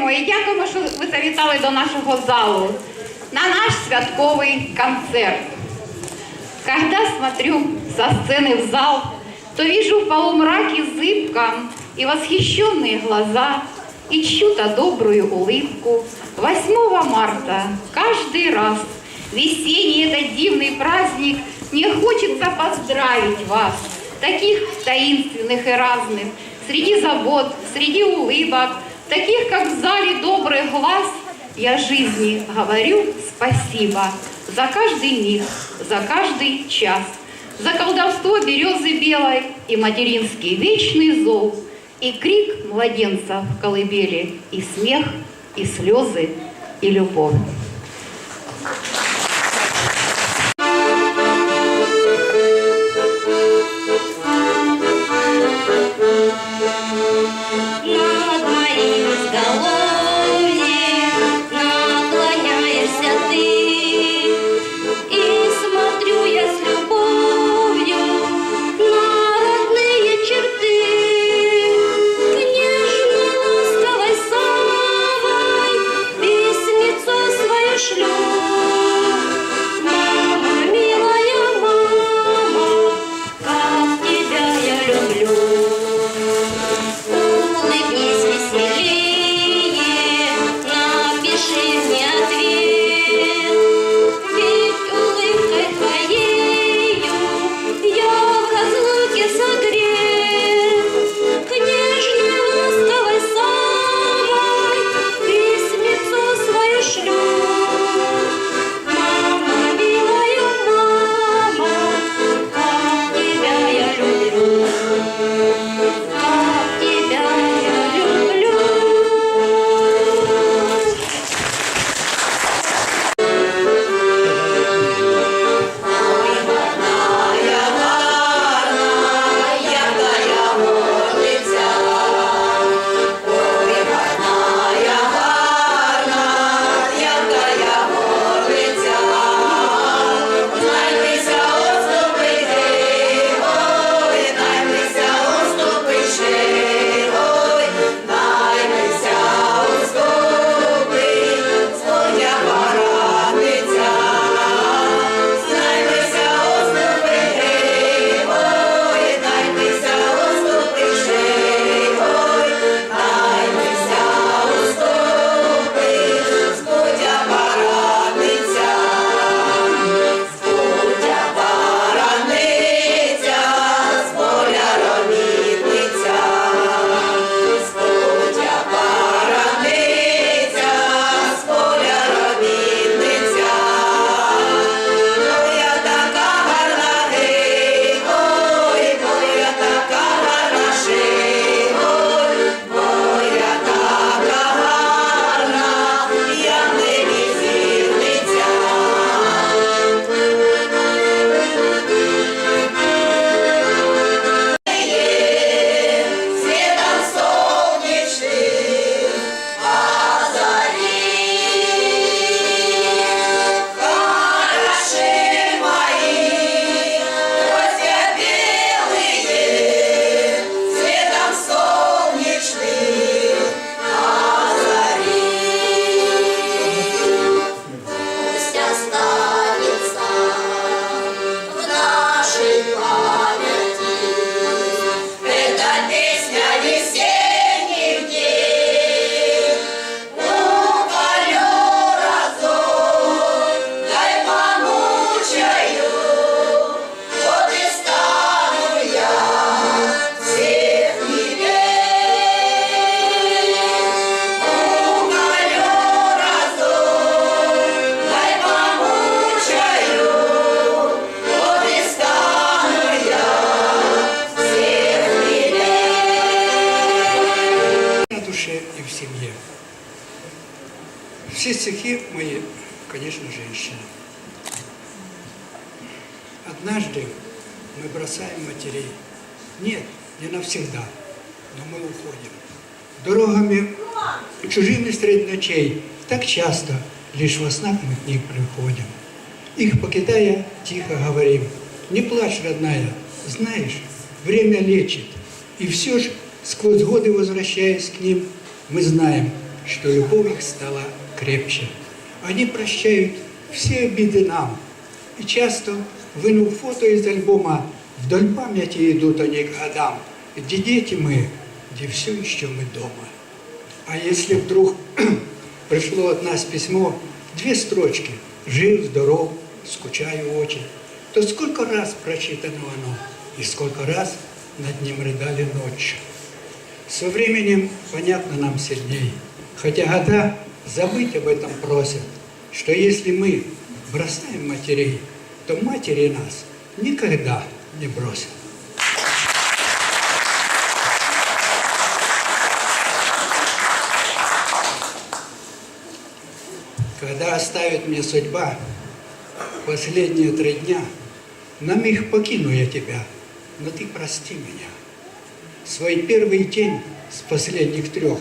Дякуємо і дякуємо, що ви завітали до нашого залу на наш святковий концерт. Когда смотрю со сцены в зал, то вижу в полумраке зыбко и восхищенные глаза, и чью-то добрую улыбку. 8 марта каждый раз весенний этот дивный праздник мне хочется поздравить вас, таких таинственных и разных, среди забот, среди улыбок, таких, как в зале добрый глаз, я жизни говорю спасибо за каждый миг, за каждый час, за колдовство березы белой и материнский вечный зов, и крик младенца в колыбели, и смех, и слезы, и любовь. Yeah. Однажды мы бросаем матерей. Нет, не навсегда, но мы уходим. Дорогами чужими средь ночей так часто лишь во снах мы к них приходим. Их покидая, тихо говорим, не плачь, родная, знаешь, время лечит. И все ж, сквозь годы возвращаясь к ним, мы знаем, что любовь их стала крепче. Они прощают все обиды нам. И часто, вынув фото из альбома, вдоль памяти идут они к годам, где дети мы, где все еще мы дома. А если вдруг пришло от нас письмо, две строчки. «Жив, здоров, скучаю очень», то сколько раз прочитано оно, и сколько раз над ним рыдали ночью. Со временем понятно нам сильней, хотя года забыть об этом просят, что если мы бросаем матерей, то матери нас никогда не бросят. Когда оставит мне судьба последние три дня, на миг покину я тебя, но ты прости меня. Свой первый день с последних трех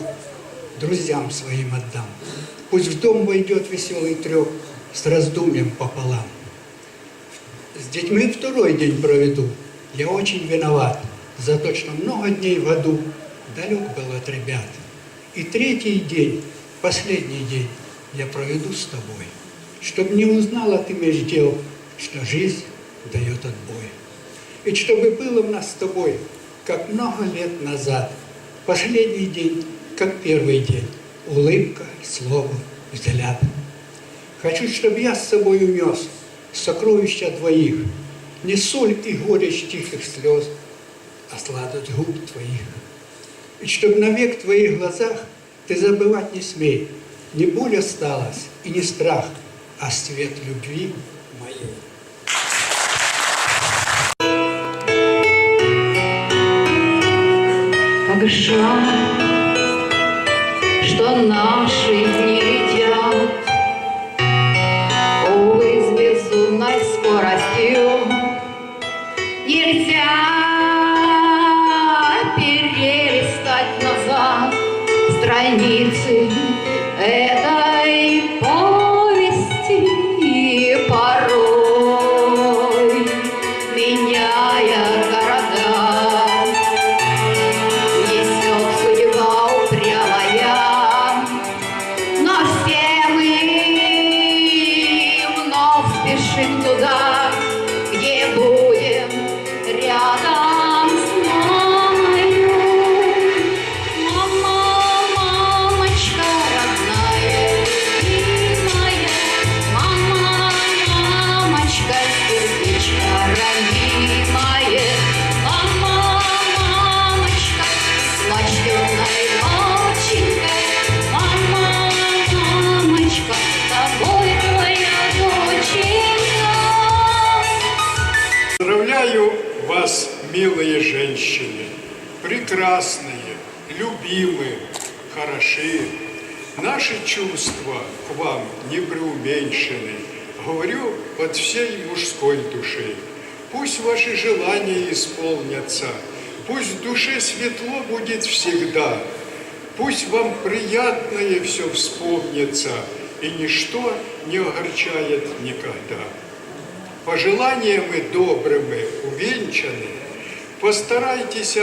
друзьям своим отдам. Пусть в дом войдет веселый трех с раздумьем пополам. С детьми второй день проведу. Я очень виноват за то, что много дней в аду далек был от ребят. И третий день, последний день, я проведу с тобой, чтоб не узнала ты меж дел, что жизнь дает отбой. Ведь чтобы было у нас с тобой, как много лет назад, последний день, как первый день, улыбка, слово, взгляд. Хочу, чтобы я с собой унес сокровища двоих, не соль и горечь тихих слез, а сладость губ твоих. И чтоб навек в твоих глазах ты забывать не смей, не боль осталась и не страх, а свет любви моей. Как жаль, что наши страницы этой Поздравляю вас, милые женщины, прекрасные, любимые, хорошие. Наши чувства к вам не преуменьшены. Говорю от всей мужской души. Пусть ваши желания исполнятся, пусть в душе светло будет всегда, пусть вам приятное все вспомнится, и ничто не огорчает никогда пожеланиями добрыми увенчаны, постарайтесь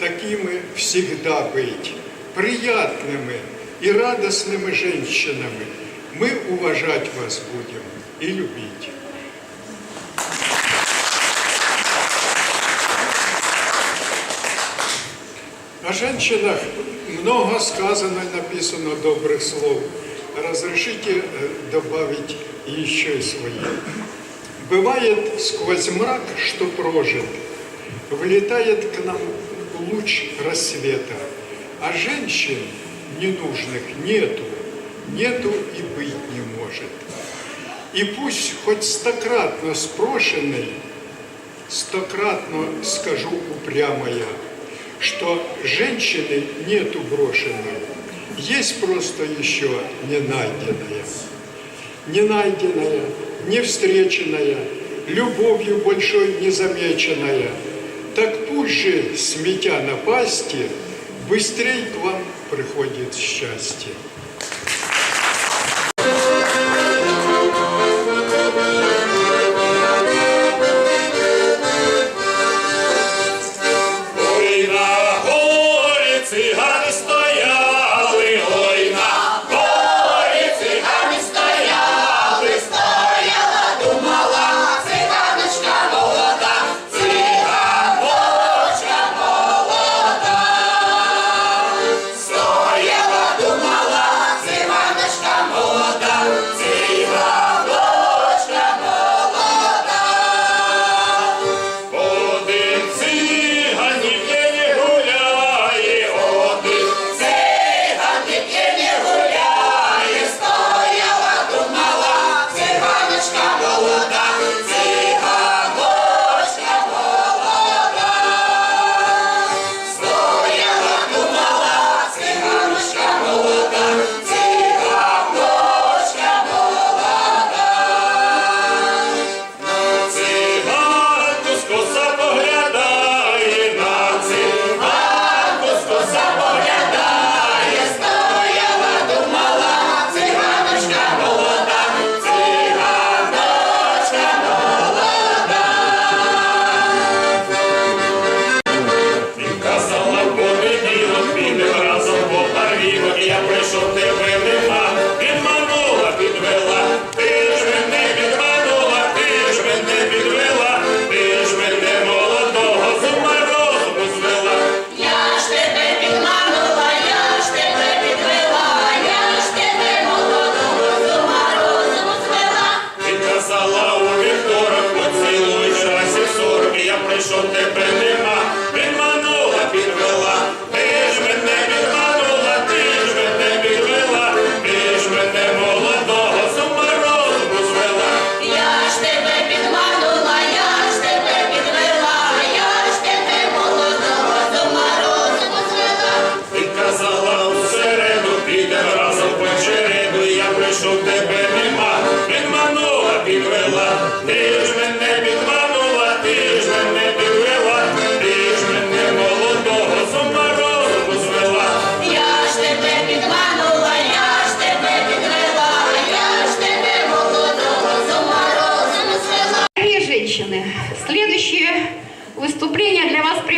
такими всегда быть, приятными и радостными женщинами. Мы уважать вас будем и любить. О женщинах много сказано и написано добрых слов. Разрешите э, добавить еще свои. Бывает сквозь мрак, что прожит, влетает к нам луч рассвета, а женщин ненужных нету, нету и быть не может. И пусть хоть стократно спрошенный, стократно скажу упрямая, что женщины нету брошенной, есть просто еще не найденная не найденная, не встреченная, любовью большой незамеченная. Так пусть же, сметя напасти, быстрей к вам приходит счастье.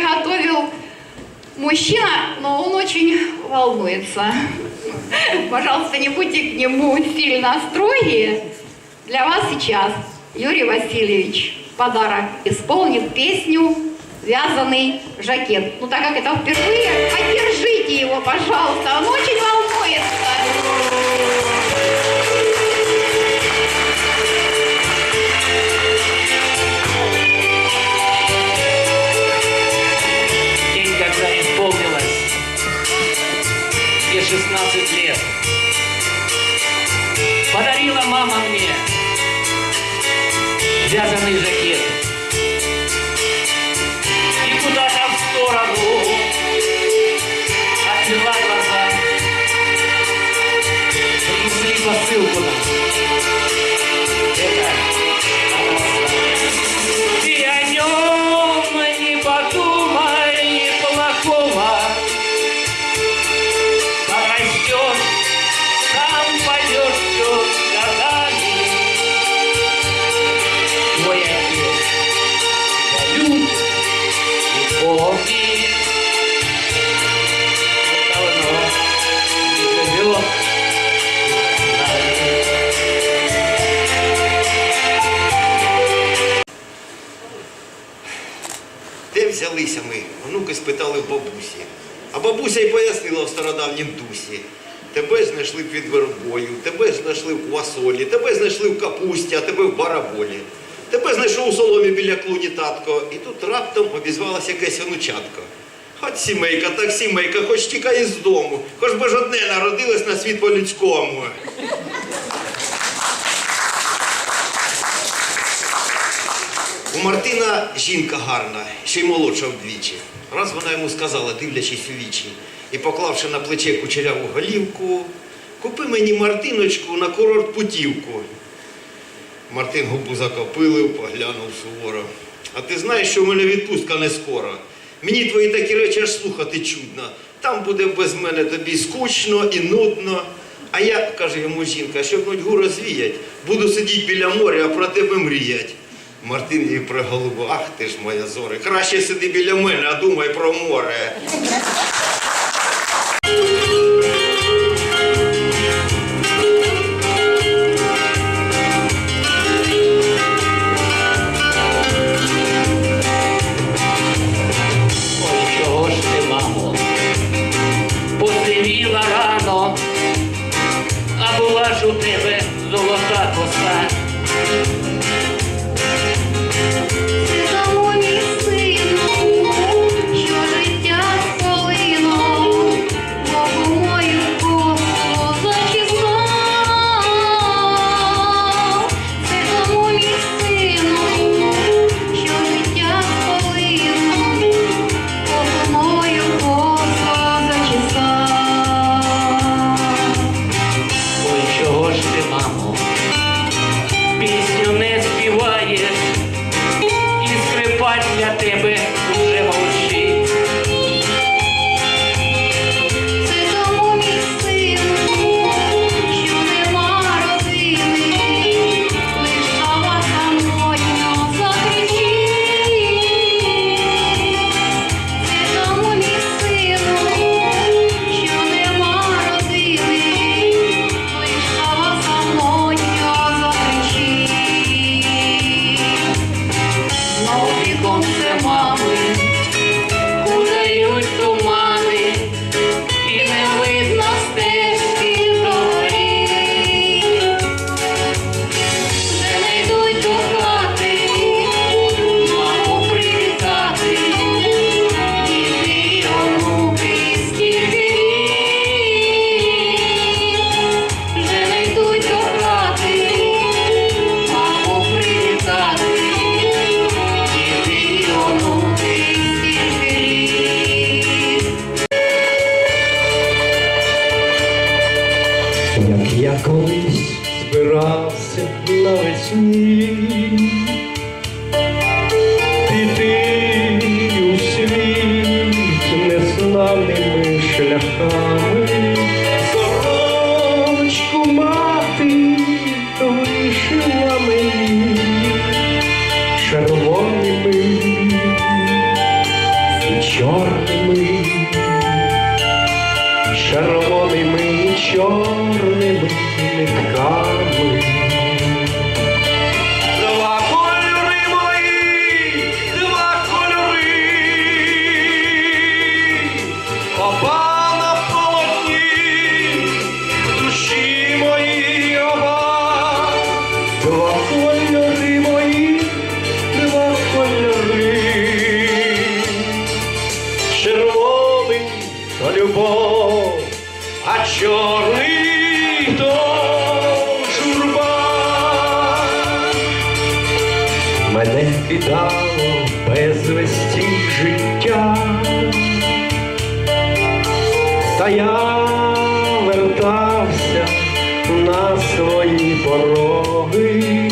Приготовил мужчина, но он очень волнуется. Пожалуйста, не будьте к нему сильно строги. Для вас сейчас Юрий Васильевич подарок исполнит песню «Вязаный жакет». Ну, так как это впервые, поддержите его, пожалуйста. Он очень волнуется. 12 лет. Подарила мама мне вязаный жакет. Де ми? Онуки спитали в бабусі. А бабуся й пояснила в стародавнім дусі. Тебе знайшли під вербою, тебе знайшли в квасолі, тебе знайшли в капусті, а тебе в бараболі. Тебе знайшов у соломі біля клуні татко, і тут раптом обізвалася якесь онучатко. Хоч сімейка, так сімейка, хоч тікай із дому, хоч би ж одне народилось на світ по-людському. Мартина жінка гарна, ще й молодша вдвічі. Раз вона йому сказала, дивлячись у вічі, і поклавши на плече кучеряву голівку, купи мені Мартиночку на курорт путівку. Мартин губу закопилив, поглянув суворо. А ти знаєш, що в мене відпустка не скоро. Мені твої такі речі аж слухати чудно. Там буде без мене тобі скучно і нудно. А я, каже йому жінка, щоб нудьгу розвіять, буду сидіти біля моря, а про тебе мріять. Мартин їй приголубив, ах ти ж моя зоре, краще сиди біля мене, а думай про море. як я колись збирався на весні. пороги.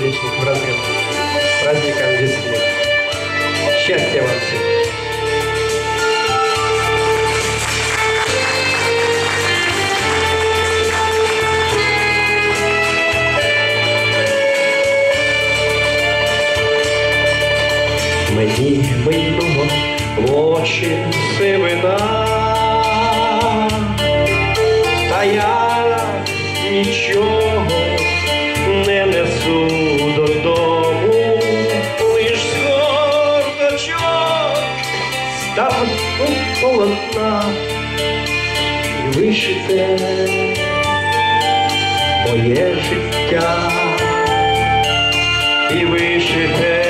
женщин в разрыв. Праздником весны. Счастья вам всем! Мені минуло площі сивина. пишете моє життя і вишите.